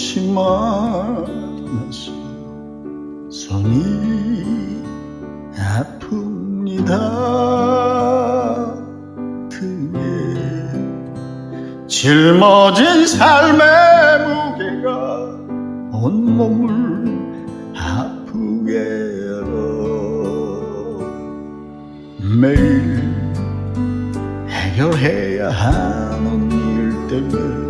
곳이 많아서 손이 아픕니다. 등에 짊어진 삶의 무게가 온몸을 아프게 하고 매일 해결해야 하는 일 때문에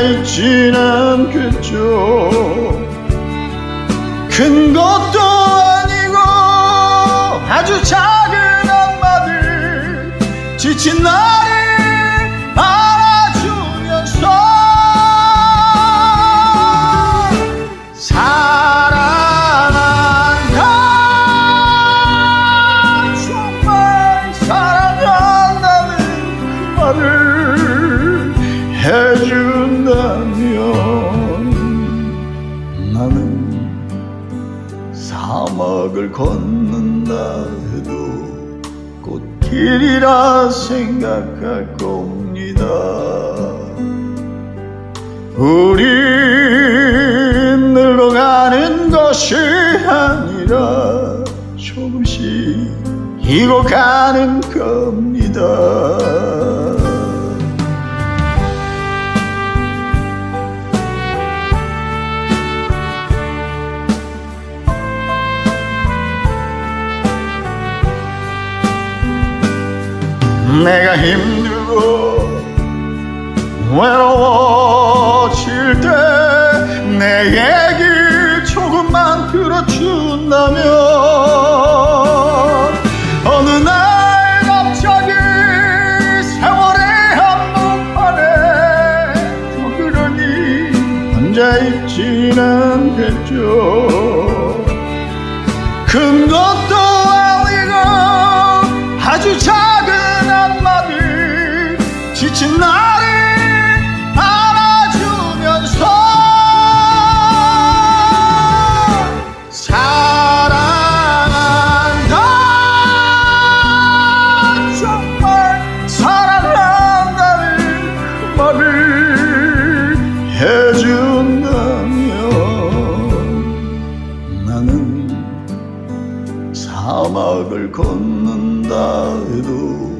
있진 않겠죠 큰 것도 아니고 아주 작은 한마디 지친 나를 걷는다 해도 꽃길이라 생각할 겁니다. 우린 늙어가는 것이 아니라 조금씩 익어가는 겁니다. 내가 힘들고 외로워질 때 내 얘기 조금만 들어준다면 어느 날 갑자기 세월의 한복판에 덩그러니 혼자 있진 않겠죠. 큰 것 지친 나를 알아주면서 사랑한다 정말 사랑한다는 그 말을 해준다면 나는 사막을 걷는다 해도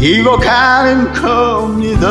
익어가는 겁니다.